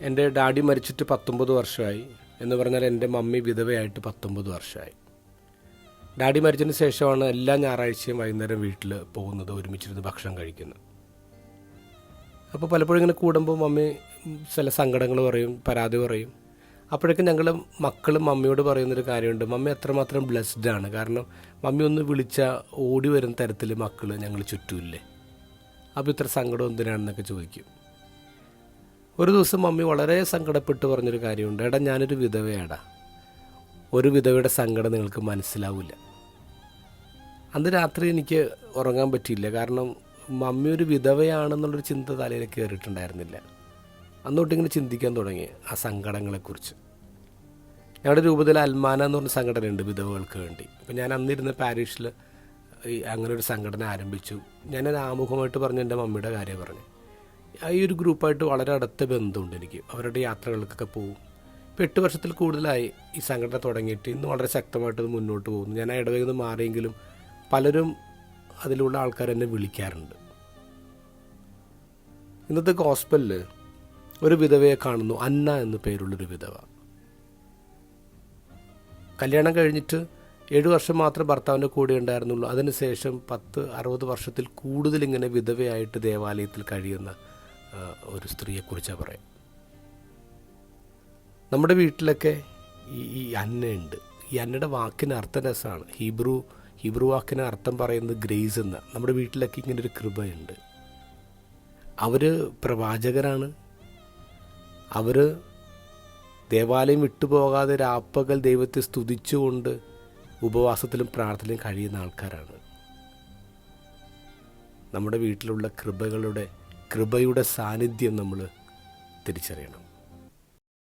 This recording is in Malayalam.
എന്റെ ഡാഡി മരിച്ചിട്ട് പത്തൊമ്പത് വർഷമായി എന്ന് പറഞ്ഞാൽ എന്റെ മമ്മി വിധവയായിട്ട് പത്തൊമ്പത് വർഷമായി. ഡാഡി മരിച്ചതിന് ശേഷമാണ് എല്ലാ ഞായറാഴ്ചയും വൈകുന്നേരം വീട്ടിൽ പോകുന്നത് ഒരുമിച്ചിരുന്ന് ഭക്ഷണം കഴിക്കുന്നത്. അപ്പോൾ പലപ്പോഴും ഇങ്ങനെ കൂടുമ്പോൾ മമ്മി ചില സങ്കടങ്ങൾ പറയും പരാതി പറയും. അപ്പോഴേക്കും ഞങ്ങൾ മക്കളും മമ്മിയോട് പറയുന്നൊരു കാര്യമുണ്ട് മമ്മി അത്രമാത്രം ബ്ലെസ്ഡ് ആണ്. കാരണം മമ്മി ഒന്ന് വിളിച്ചാൽ ഓടി വരുന്ന തരത്തിൽ മക്കൾ ഞങ്ങൾ ചുറ്റുമില്ലേ അപ്പോൾ ഇത്ര സങ്കടം എന്തിനാണെന്നൊക്കെ ചോദിക്കും. ഒരു ദിവസം മമ്മി വളരെ സങ്കടപ്പെട്ട് പറഞ്ഞൊരു കാര്യമുണ്ട്. എടാ ഞാനൊരു വിധവയാടാ. ഒരു വിധവയുടെ സങ്കടം നിങ്ങൾക്ക് മനസ്സിലാവില്ല അന്ന് രാത്രി എനിക്ക് ഉറങ്ങാൻ പറ്റിയില്ല. കാരണം മമ്മി ഒരു വിധവയാണെന്നുള്ളൊരു ചിന്ത തലയിൽ കയറിയിട്ടുണ്ടായിരുന്നില്ല. അന്നോട്ടിങ്ങനെ ചിന്തിക്കാൻ തുടങ്ങി ആ സങ്കടങ്ങളെക്കുറിച്ച്. ഞങ്ങളുടെ രൂപത്തിൽ അൽമാന എന്ന് പറഞ്ഞ സംഘടനയുണ്ട് വിധവകൾക്ക് വേണ്ടി. അപ്പം ഞാൻ അന്നിരുന്ന പാരീഷിൽ ഈ അങ്ങനെ ഒരു സംഘടന ആരംഭിച്ചു. ഞാൻ ആമുഖമായിട്ട് പറഞ്ഞ എന്റെ മമ്മിയുടെ കാര്യം പറഞ്ഞു ഈ ഒരു ഗ്രൂപ്പായിട്ട് വളരെ അടുത്ത ബന്ധമുണ്ട് എനിക്ക്. അവരുടെ യാത്രകൾക്കൊക്കെ പോകും. ഇപ്പോൾ എട്ട് വർഷത്തിൽ കൂടുതലായി ഈ സംഘടന തുടങ്ങിയിട്ട് ഇന്ന് വളരെ ശക്തമായിട്ട് മുന്നോട്ട് പോകുന്നു. ഞാൻ ആ മാറിയെങ്കിലും പലരും അതിലുള്ള ആൾക്കാർ എന്നെ വിളിക്കാറുണ്ട്. ഇന്നത്തെ ഹോസ്പിറ്റലിൽ ഒരു വിധവയെ കാണുന്നു. അന്ന എന്നു പേരുള്ളൊരു വിധവ. കല്യാണം കഴിഞ്ഞിട്ട് ഏഴു വർഷം മാത്രം ഭർത്താവിന്റെ കൂടെ ഉണ്ടായിരുന്നുള്ളൂ. അതിനുശേഷം പത്ത് അറുപത് വർഷത്തിൽ കൂടുതൽ ഇങ്ങനെ വിധവയായിട്ട് ദേവാലയത്തിൽ കഴിയുന്ന ഒരു സ്ത്രീയെക്കുറിച്ചാണ് പറയാം. നമ്മുടെ വീട്ടിലൊക്കെ ഈ ഈ അന്നയുണ്ട്. ഈ അന്നയുടെ വാക്കിന് അർത്ഥം രസമാണ്. ഹീബ്രു ഹീബ്രു വാക്കിന് അർത്ഥം പറയുന്നത് ഗ്രേസ് എന്ന. നമ്മുടെ വീട്ടിലൊക്കെ ഇങ്ങനെ ഒരു കൃപയുണ്ട്. അവർ പ്രവാചകരാണ്. അവർ ദേവാലയം വിട്ടുപോകാതെ രാപ്പകൽ ദൈവത്തെ സ്തുതിച്ചുകൊണ്ട് ഉപവാസത്തിലും പ്രാർത്ഥനയും കഴിയുന്ന ആൾക്കാരാണ്. നമ്മുടെ വീട്ടിലുള്ള കൃപകളുടെ കൃപയുടെ സാന്നിധ്യം നമ്മൾ തിരിച്ചറിയണം.